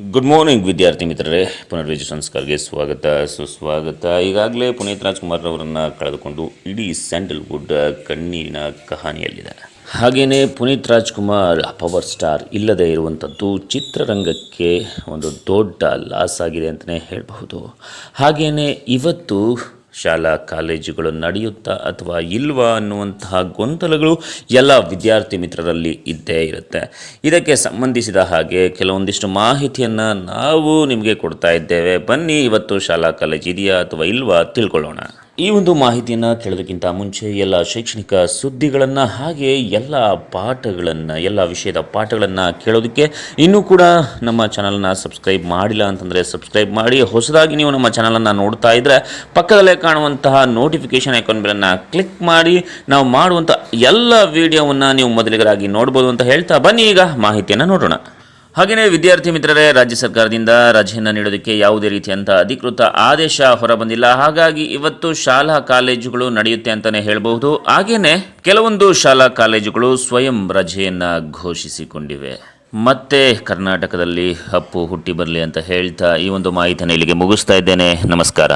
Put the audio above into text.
Good morning ವಿದ್ಯಾರ್ಥಿ ಮಿತ್ರರೇ. ಪುನರ್ವಿಜಯ ಸಂಸ್ಕಾರ್ಗೆ ಸ್ವಾಗತ, ಸುಸ್ವಾಗತ. ಈಗಾಗಲೇ ಪುನೀತ್ ರಾಜ್ಕುಮಾರ್ ಅವರನ್ನು ಕಳೆದುಕೊಂಡು ಇಡೀ ಸ್ಯಾಂಡಲ್ವುಡ್ ಕಣ್ಣೀರಿನ ಕಹಾನಿಯಲ್ಲಿದೆ. ಹಾಗೆಯೇ ಪುನೀತ್ ರಾಜ್ಕುಮಾರ್ ಪವರ್ ಸ್ಟಾರ್ ಇಲ್ಲದೆ ಇರುವಂಥದ್ದು ಚಿತ್ರರಂಗಕ್ಕೆ ಒಂದು ದೊಡ್ಡ ಲಾಸ್ ಆಗಿದೆ ಅಂತಲೇ ಹೇಳಬಹುದು. ಹಾಗೆಯೇ ಇವತ್ತು ಶಾಲಾ ಕಾಲೇಜುಗಳು ನಡೆಯುತ್ತಾ ಅಥವಾ ಇಲ್ವಾ ಅನ್ನುವಂತಹ ಗೊಂದಲಗಳು ಎಲ್ಲ ವಿದ್ಯಾರ್ಥಿ ಮಿತ್ರರಲ್ಲಿ ಇದ್ದೇ ಇರುತ್ತೆ. ಇದಕ್ಕೆ ಸಂಬಂಧಿಸಿದ ಹಾಗೆ ಕೆಲವೊಂದಿಷ್ಟು ಮಾಹಿತಿಯನ್ನು ನಾವು ನಿಮಗೆ ಕೊಡ್ತಾ ಇದ್ದೇವೆ. ಬನ್ನಿ, ಇವತ್ತು ಶಾಲಾ ಕಾಲೇಜ್ ಇದೆಯಾ ಅಥವಾ ಇಲ್ವಾ ತಿಳ್ಕೊಳ್ಳೋಣ. ಈ ಒಂದು ಮಾಹಿತಿಯನ್ನು ಕೇಳೋದಕ್ಕಿಂತ ಮುಂಚೆ ಎಲ್ಲ ಶೈಕ್ಷಣಿಕ ಸುದ್ದಿಗಳನ್ನು ಹಾಗೆ ಎಲ್ಲ ಪಾಠಗಳನ್ನು, ಎಲ್ಲ ವಿಷಯದ ಪಾಠಗಳನ್ನು ಕೇಳೋದಕ್ಕೆ ಇನ್ನೂ ಕೂಡ ನಮ್ಮ ಚಾನಲನ್ನು ಸಬ್ಸ್ಕ್ರೈಬ್ ಮಾಡಿಲ್ಲ ಅಂತಂದರೆ ಸಬ್ಸ್ಕ್ರೈಬ್ ಮಾಡಿ. ಹೊಸದಾಗಿ ನೀವು ನಮ್ಮ ಚಾನಲನ್ನು ನೋಡ್ತಾ ಇದ್ದರೆ ಪಕ್ಕದಲ್ಲೇ ಕಾಣುವಂತಹ ನೋಟಿಫಿಕೇಷನ್ ಐಕಾನ್ ಕ್ಲಿಕ್ ಮಾಡಿ. ನಾವು ಮಾಡುವಂಥ ಎಲ್ಲ ವಿಡಿಯೋವನ್ನು ನೀವು ಮೊದಲಿಗರಾಗಿ ನೋಡ್ಬೋದು ಅಂತ ಹೇಳ್ತಾ ಬನ್ನಿ. ಈಗ ಮಾಹಿತಿಯನ್ನು ನೋಡೋಣ. ಹಾಗೆಯೇ ವಿದ್ಯಾರ್ಥಿ ಮಿತ್ರರೇ, ರಾಜ್ಯ ಸರ್ಕಾರದಿಂದ ರಜೆಯನ್ನು ನೀಡೋದಕ್ಕೆ ಯಾವುದೇ ರೀತಿಯಂಥ ಅಧಿಕೃತ ಆದೇಶ ಹೊರಬಂದಿಲ್ಲ. ಹಾಗಾಗಿ ಇವತ್ತು ಶಾಲಾ ಕಾಲೇಜುಗಳು ನಡೆಯುತ್ತೆ ಅಂತಲೇ ಹೇಳಬಹುದು. ಹಾಗೆಯೇ ಕೆಲವೊಂದು ಶಾಲಾ ಕಾಲೇಜುಗಳು ಸ್ವಯಂ ರಜೆಯನ್ನು ಘೋಷಿಸಿಕೊಂಡಿವೆ. ಮತ್ತೆ ಕರ್ನಾಟಕದಲ್ಲಿ ಹಪ್ಪು ಹುಟ್ಟಿ ಬರಲಿ ಅಂತ ಹೇಳ್ತಾ ಈ ಒಂದು ಮಾಹಿತಿಯನ್ನು ಇಲ್ಲಿಗೆ ಮುಗಿಸ್ತಾ ಇದ್ದೇನೆ. ನಮಸ್ಕಾರ.